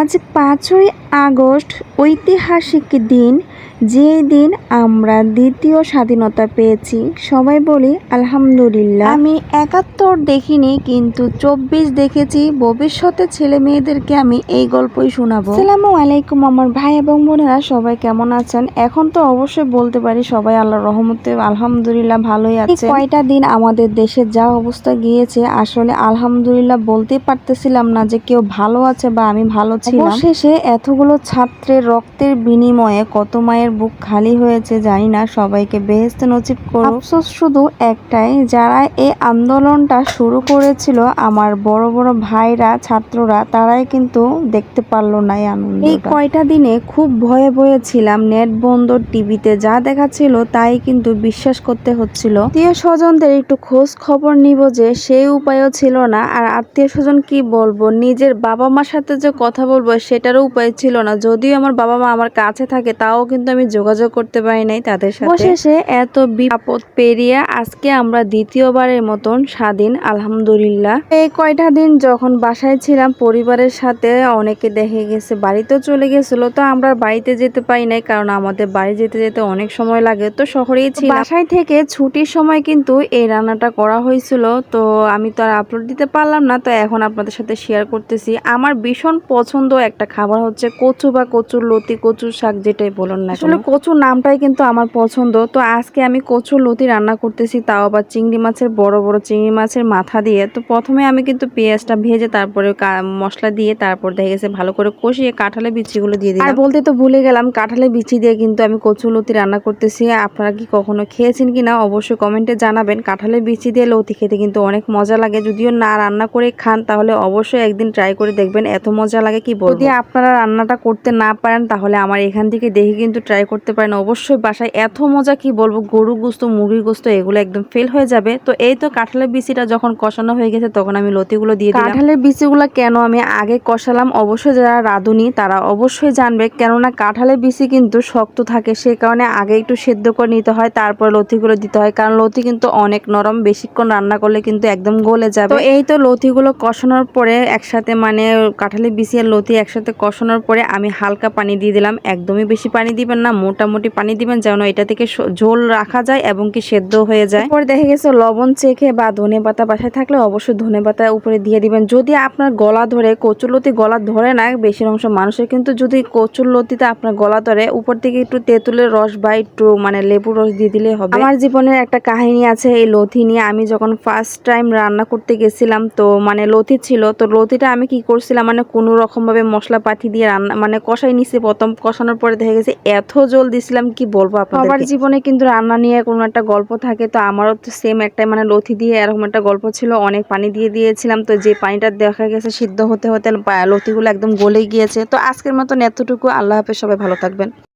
আজ পাঁচই আগস্ট ঐতিহাসিক দিন যে দিন আমরা দ্বিতীয় স্বাধীনতা পেয়েছি, সবাই বলি, আলহামদুলিল্লাহ। আমি একাত্তর দেখিনি, কিন্তু চব্বিশ দেখেছি, ভবিষ্যতে ছেলে মেয়েদেরকে আমি এই গল্পই শোনাবো। আসসালামু আলাইকুম আমার ভাই এবং বোনেরা, সবাই কেমন আছেন? এখন তো অবশ্যই বলতে পারি, সবাই আল্লাহর রহমতে আলহামদুলিল্লাহ ভালোই আছে। কয়টা দিন আমাদের দেশে যা অবস্থা গিয়েছে, আসলে আলহামদুলিল্লাহ বলতে পারতেছিলাম না যে কেউ ভালো আছে বা আমি ভালো ছিলাম। শেষে এতগুলো ছাত্রের রক্তের বিনিময়ে কত মায়ের বুক খালি হয়েছে জানি না সবাইকে বেহেস্ত নসিব করো আফসোস শুধু একটাই যারা এই আন্দোলনটা শুরু করেছিল আমার বড় বড় ভাইরা ছাত্ররা তারাই কিন্তু দেখতে পারল না এই আনন্দ এই কয়টা দিনে খুব ভয়ে ভয়ে ছিলাম নেট বন্ধ টিভিতে যা দেখাচ্ছিল তাই কিন্তু বিশ্বাস করতে হচ্ছিল। আত্মীয় স্বজনদের একটু খোঁজ খবর নিব যে সেই উপায়ও ছিল না। আর আত্মীয় স্বজন কি বলব নিজের বাবা মার সাথে যে কথা বলব সেটারও উপায় ছিল না। যদিও আমার বাবা মা আমার কাছে থাকে তাও কিন্তু আমি যোগাযোগ করতে পারি নাই তাদের সাথে। অবশেষে এত বিপদ পেরিয়ে আজকে আমরা দ্বিতীয়বারের মতন স্বাধীন আলহামদুলিল্লাহ। এই কয়টা দিন যখন বাসায় ছিলাম পরিবারের সাথে অনেকে দেখে গেছে বাড়িতেও চলে গেছিল তো আমরা বাড়িতে যেতে পারি নাই কারণ আমাদের বাড়ি যেতে যেতে অনেক সময় লাগে তো শহরেই ছিল বাসায় থেকে ছুটির সময় কিন্তু এই রান্নাটা করা হয়েছিল তো আমি তো আর আপলোড দিতে পারলাম না তো এখন আপনাদের সাথে শেয়ার করতেছি। আমার ভীষণ পছন্দ একটা খাবার হচ্ছে কচু বা কচুর লতি কচুর শাক যেটাই বলুন না আসলে কচুর নামটাই কিন্তু আমার পছন্দ। তো আজকে আমি কচুর লতি রান্না করতেছি তাও আবার চিংড়ি মাছের বড় বড় চিংড়ি মাছের মাথা দিয়ে। তো প্রথমে আমি কিন্তু পেঁয়াজটা ভেজে তারপরে মশলা দিয়ে তারপর দেখে গেছে ভালো করে কষিয়ে কাঁঠালের বিচিগুলো দিয়ে দিই আর বলতে তো ভুলে গেলাম কাঁঠালের বিচি দিয়ে কিন্তু আমি কচুর লতি রান্না করতেছি। আপনারা কি কখনো খেয়েছেন কি না অবশ্যই কমেন্টে জানাবেন। কাঁঠালের বিচি দিয়ে লতি খেতে কিন্তু অনেক মজা লাগে। যদিও না রান্না করে খান তাহলে অবশ্যই একদিন ট্রাই করে দেখবেন এত মজা লাগে কি বলব। যদি আপনারা রান্নাটা করতে না পারেন তাহলে আমার এখান থেকে দেখে কিন্তু ট্রাই করতে পারেন। অবশ্যই বাসায় এত মজা কি বলব? গরু গোস্ত মুরগির গোস্ত এগুলো একদম ফেল হয়ে যাবে। তো এই তো কাঁঠালের বিচিটা যখন কষানো হয়ে গেছে তখন আমি লতিগুলো দিয়ে দিলাম। কাঁঠালের বিচিগুলো কেন আমি আগে কষালাম? অবশ্যই যারা রাঁধুনি তারা অবশ্যই জানবে। কেননা কাঁঠালের বিচি কিন্তু শক্ত থাকে সে কারণে আগে একটু সেদ্ধ করে নিতে হয় তারপর লতিগুলো দিতে হয়। কারণ লতি কিন্তু অনেক নরম বেশিক্ষণ রান্না করলে কিন্তু একদম গলে যাবে। তো এই তো লতিগুলো কষানোর পরে একসাথে মানে কাঁঠালের বিচি আর লতি একসাথে কষানোর পরে আমি হালকা পানি দিয়ে দিলাম। একদমই বেশি পানি দিবে না। মোটামুটি পানি দিবেন যেন এটা থেকে ঝোল রাখা যায় এবং কি সেদ্ধ হয়ে যায়। পরে দেখা গেছে লবণ চেখে বা ধনে পাতা বাসায় থাকলে অবশ্যই ধনে পাতা উপরে দিয়ে দিবেন। যদি আপনার গলা ধরে কচুলতি গলা ধরে না বেশির অংশ মানুষের কিন্তু যদি কচুরলতিতে আপনার গলা ধরে উপর থেকে একটু তেঁতুলের রস বা একটু মানে লেবুর রস দিয়ে দিলে হবে। আমার জীবনের একটা কাহিনী আছে এই লথি নিয়ে আমি যখন ফার্স্ট টাইম রান্না করতে গেছিলাম তো মানে লথি ছিল তো লথিটা আমি কি করছিলাম মানে কোনো রকমভাবে মশলা পাতি দিয়ে রান্না মানে কষাই নিছি। প্রথম কষানোর পরে দেখা গেছে এত জল দিছিলাম কি বলব আপনাদের আমার জীবনে কিন্তু রান্না নিয়ে কোনো একটা গল্প থাকে তো আমারও তো সেম একটা মানে লথি দিয়ে এরকম একটা গল্প ছিল অনেক পানি দিয়ে দিয়েছিলাম তো যে পানিটা দেখা গেছে সিদ্ধ হতে হতে লথিগুলো লতিগুলো একদম গলে গিয়েছে তো আজকের মতন এতটুকু আল্লাহ হাফেজ সবাই ভালো থাকবেন।